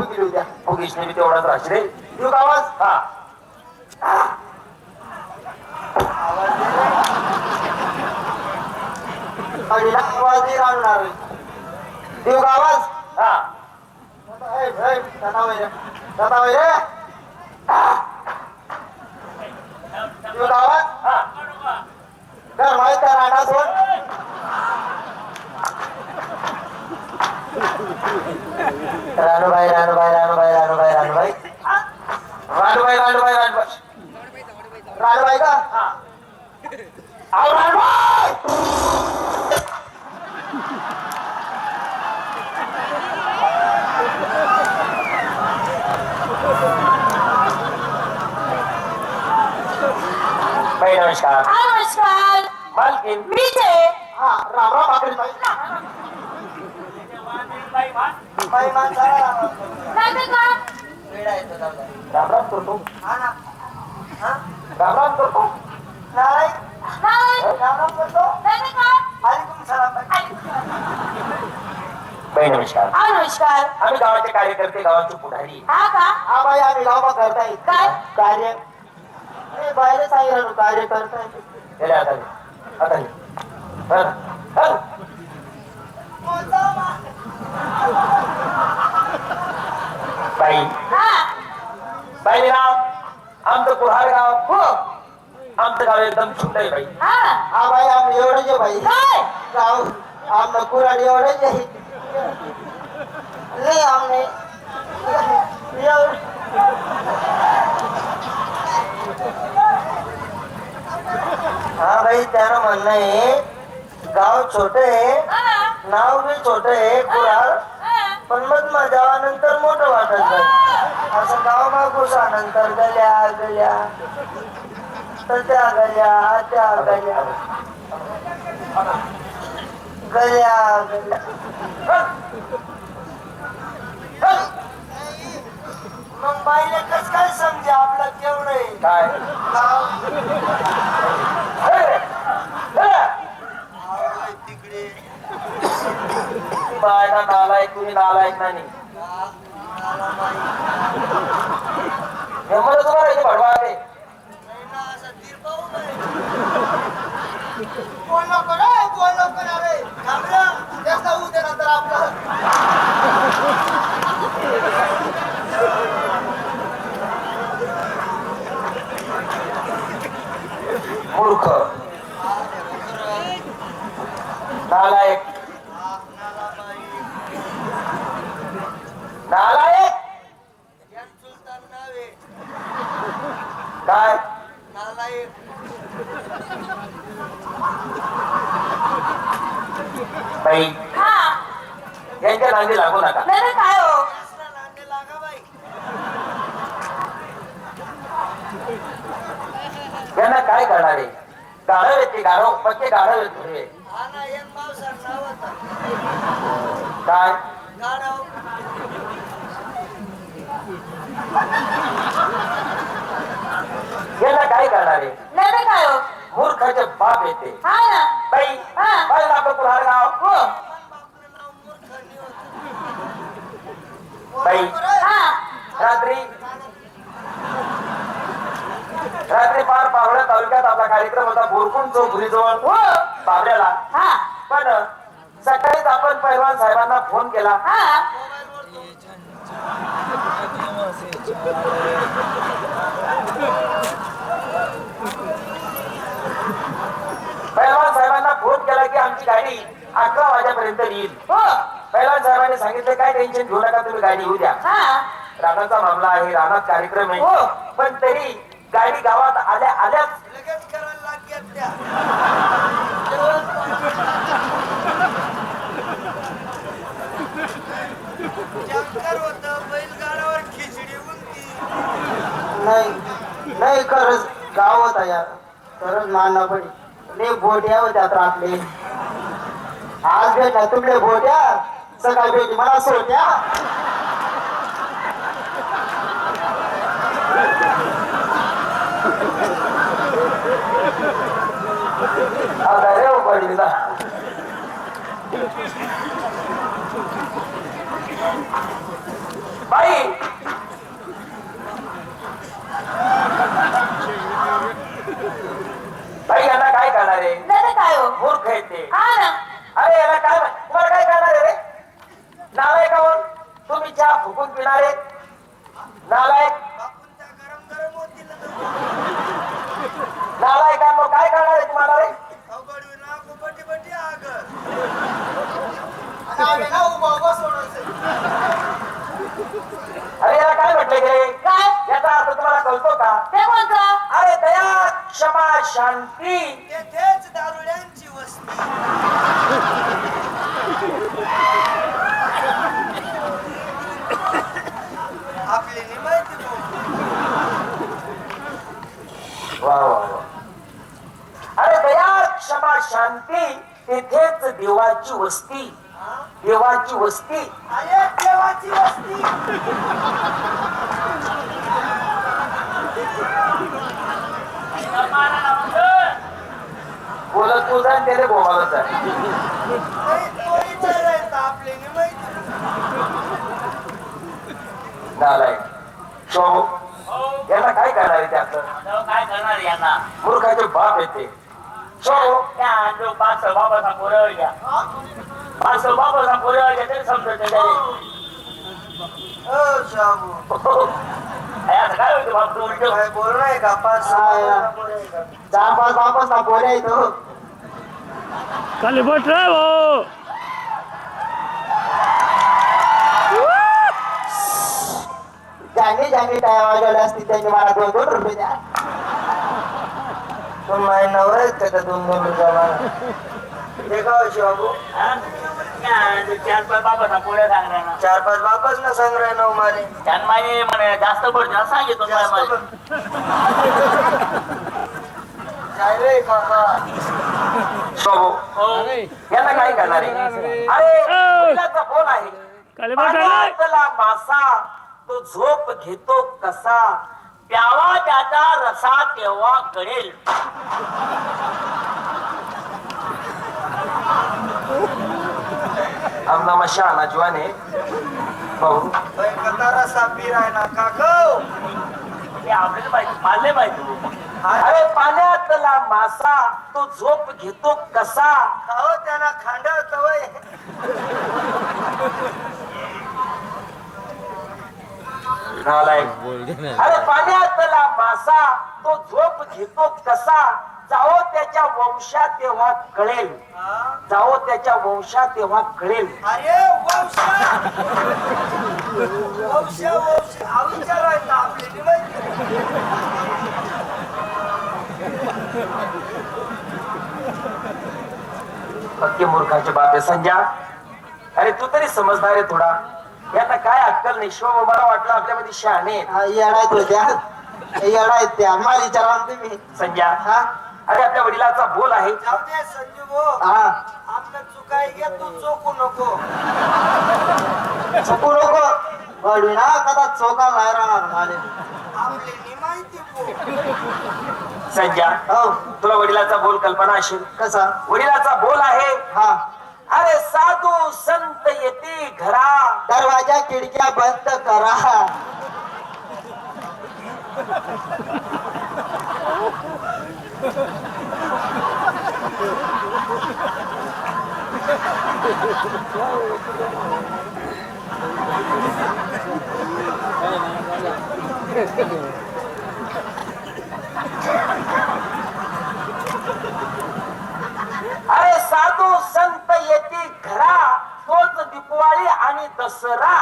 हा केली होत्या. हो, भोगेशने मी तेवढाच राशी रे. देऊ का आवाज? हा. आणि आवाज नाही राहणार देऊ का आवाज? हा. दादा वैरे दादा वैरे देऊ का आवाज हा घर माहीत आहे राहणार सोड रानूबाई रानूबाई रानूबाई रानूबाई रानूबाई रानबाई रानबाई रानबाई रानूबाई का हा अहो रानूबाई बाई नमस्कार. नमस्कार. मालकीन मीच आहे हा राम राम आकरी बाई. राम राम करतो. हा ना. हा? राम राम करतो. नाही नमस्कार हा नमस्कार. आम्ही गावाचे कार्यकर्ते गावाचे पुढारी. हा का? हा बाई आम्ही गावा करताय काय? कार्य ए बाहेर सांगितलं कार्य करताय गेले आता हं. बाई. हा. बाई राम. आमचं कुऱ्हाड गाव. हो. आमचं गाव एकदम छोट आहे बाई. हा. हा बाई आम्ही एवढे जे बाई. काय? गाव आमनं कुराड एवढे जे लय आमने. एवढं. हा भाई त्यानं म्हणणं आहे गाव छोट आहे हा. नाव बी छोट आहे कुराड हा. पण मग मजावानंतर मोठं वाटत नाही. असं गाव मागूसा नंतर गल्या गल्या. तशा गल्या त्या गल्या गल्या. गल्या मग बाईला कस काय समजे आपलं केवढं काय? तिकडे बायला नालायक तुम्ही नालायक नाही. मला तुम्हाला भडवा आहे नाही ना, असा तिरपावू नाही. बोल नको रे, बोल नको ना रे. थांब रे, तेच जाऊ दे नंतर आपलं. मूर्ख नालायक नालायक. काय नालायक. बाई हा. यांच्या नांदी लागू नका. नाही काय हो. यांना काय करणार आहे? गाढव येते गाढव पक्के गाढव येते हा ना, एक मावसार नाव होतं. काय गाढव. यांना काय करणार आहे नाही तर काय हो मूर्खाचे बाप येते. हा ना. बाई हा. पाहिलं आपलं कुऱ्हाड गाव? हो. बाई. हा. रात्री रात्री पार पावळ्या तालुक्यात आपला कार्यक्रम होता बोरकुंड चौक जवळ हो. बाबऱ्याला हा. पण सकाळीच आपण पैलवान साहेबांना फोन केला. हा पैलवान साहेबांना फोन केला की आमची गाडी अकरा वाजेपर्यंत येईल हो पैलवान साहेबांनी सांगितलं काय टेन्शन घेऊ नका तुम्ही गाडी येऊ द्या. हा. रानाचा मामला आहे रानात कार्यक्रम आहे. हो. पण तरी गाडी गावात आल्या आल्याच लगेच करायला. नाही नाही खरंच गाव होता यार. खरंच मानना पडी लय बोट्या होत्या आपले आज भेटला तुमले भोट्या सकाळ भेटी मला सोट्या आता रे पडली बाई बाई यांना काय करणार आहे नाही तर काय हो मूर्ख आहेत ते हा ना अरे याला काय माहीत? तुम्हाला काय करणार आहे रे नालायकावर फुकून पिणारे. नालायक. नालायकांवर काय करणार आहे तुम्हाला रे? अरे याला काय म्हटलं गे? काय? याचा अर्थ तुम्हाला कळतो का? ते कोणता? अरे दया क्षमा शांती. तेथेच दारुड्यांची वस्ती आपली नाही माहिती भाऊ. वा अरे दया क्षमा शांती तिथेच देवाची वस्ती. देवाची वस्ती. देवाची वस्ती. बोलत तू जा आणि त्याने बोलावत जा. नाही, तो विचारायचा आपली नाही माहिती नालायक. शोभू याला काय करणार आहे त्यातलं काय करणार यांना मूर्खाचे बाप येते शोभू त्या आणलो पाच बाबाचा पोरं घ्या पाच बाबाचा पोरं घ्या तरी समजत त्याच्याने हो शाबू आता काय होतं बाप तू उलट काय बोल नाही का पाच चार पाच वापस ना बोले तो खाली बस रे भाऊ ज्यांनी ज्यांनी टाळ्या वाजवल्या असतील त्यांनी मला दोन दोन रुपये द्या पण माझे नवरा आहेत का त्या दोन दोन रुपये मला ते का बाबू चार पाच बाबाचा पोरं सांगणार ना चार पाच बापच ना संग्रह नऊ मारे. त्यान माने म्हणे जास्त पडतो सांगितलं मध्ये. काय रे शोभू हो. याला काय करणार आहे? अरे. बोल आहे? मासा तो झोप घेतो कसा? प्यावा त्याचा रसा केव्हा कळेल? आमना मशा नाजवाने भाऊ कतारा सापीर आहे ना आपल्याला पाहिजे पाहिजे अरे पाण्यातला मासा तो झोप घेतो कसा? खाओ त्यांना खांडवत वय अरे पाण्यातला मासा तो झोप घेतो कसा? जाओ त्याच्या वंशात तेव्हा कळेल. जाओ त्याच्या वंशात तेव्हा कळेल. अरे वंशा! पक्के मूर्खाचे बापे संजय अरे तू तरी समजदार आहे थोडा. याचा काय अक्कल नाही. शिव मला वाटलं आपल्यामध्ये शहाणे आहेत. येडायत होत्या. येडायत त्या. मला विचारा ना तुम्ही. संजय हा? अरे आपल्या वडिलाचा बोल आहे. जाऊ दे संजू भाऊ. हा. आपलं घे तू चोकू नको. चुकू नको. ना कदा चोका नाही राहणार माले आपली संजय हो. तुला वडिलाचा बोल कल्पना असेल. कसा? वडिलाचा बोल आहे. हा. अरे साधू संत येते घरा. दरवाजा खिडक्या बंद करा. अरे साधू संत दिवाळी आणि दसरा.